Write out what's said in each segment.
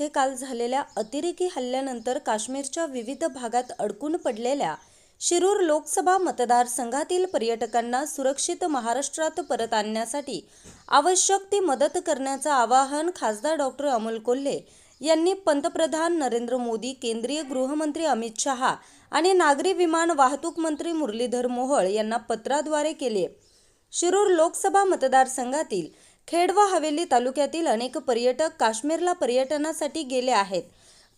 येथे काल झालेल्या अतिरेकी हल्ल्यानंतर काश्मीरच्या विविध भागात अडकून पडलेल्या शिरूर लोकसभा मतदारसंघातील पर्यटकांना सुरक्षित महाराष्ट्रात परत आणण्यासाठी आवश्यक ती मदत करण्याचं आवाहन खासदार डॉक्टर अमोल कोल्हे यांनी पंतप्रधान नरेंद्र मोदी केंद्रीय गृहमंत्री अमित शहा आणि नागरी विमान वाहतूक मंत्री मुरलीधर मोहोळ यांना पत्राद्वारे केले. शिरूर लोकसभा मतदारसंघातील खेड व हवेली तालुक्यातील अनेक पर्यटक काश्मीरला पर्यटनासाठी गेले आहेत.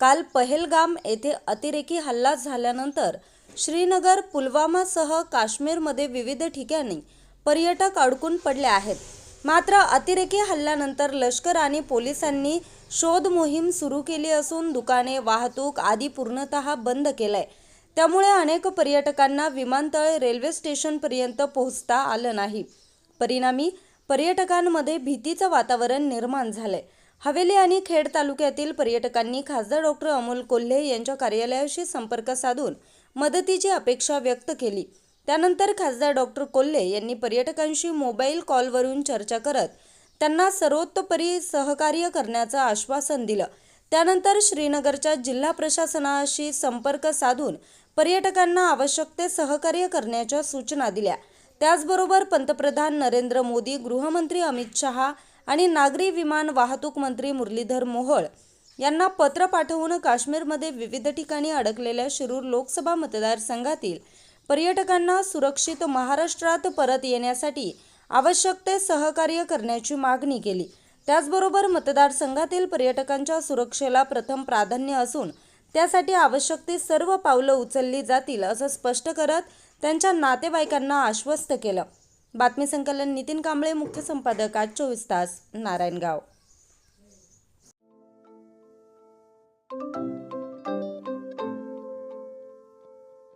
काल पहेलगाम येथे अतिरेकी हल्ला झाल्यानंतर श्रीनगर पुलवामासह काश्मीरमध्ये विविध ठिकाणी पर्यटक अडकून पडले आहेत. मात्र अतिरेकी हल्ल्यानंतर लष्कर आणि पोलिसांनी शोध मोहीम सुरू केली असून दुकाने वाहतूक आदी पूर्णतः बंद केलंय. त्यामुळे अनेक पर्यटकांना विमानतळ रेल्वे स्टेशनपर्यंत पोहोचता आलं नाही. परिणामी पर्यटकांमध्ये भीतीचं वातावरण निर्माण झालंय. हवेली आणि खेड तालुक्यातील पर्यटकांनी खासदार डॉक्टर अमोल कोल्हे यांच्या कार्यालयाशी संपर्क साधून मदतीची अपेक्षा व्यक्त केली. त्यानंतर खासदार डॉक्टर कोल्हे यांनी पर्यटकांशी मोबाईल कॉलवरून चर्चा करत त्यांना सर्वोत्तपरी सहकार्य करण्याचं आश्वासन दिलं. त्यानंतर श्रीनगरच्या जिल्हा प्रशासनाशी संपर्क साधून पर्यटकांना आवश्यक ते सहकार्य करण्याच्या सूचना दिल्या. त्याचबरोबर पंतप्रधान नरेंद्र मोदी गृहमंत्री अमित शहा आणि नागरी विमान वाहतूक मंत्री मुरलीधर मोहोळ यांना पत्र पाठवून काश्मीरमध्ये विविध ठिकाणी अडकलेल्या शिरूर लोकसभा मतदारसंघातील पर्यटकांना सुरक्षित महाराष्ट्रात परत येण्यासाठी आवश्यक ते सहकार्य करण्याची मागणी केली. त्याचबरोबर मतदारसंघातील पर्यटकांच्या सुरक्षेला प्रथम प्राधान्य असून त्यासाठी आवश्यक ती सर्व पावलं उचलली जातील असं स्पष्ट करत त्यांच्या नातेवाईकांना आश्वस्त केलं. बातमी संकलन नितीन कांबळे मुख्य संपादक आज चोवीस तास नारायणगाव.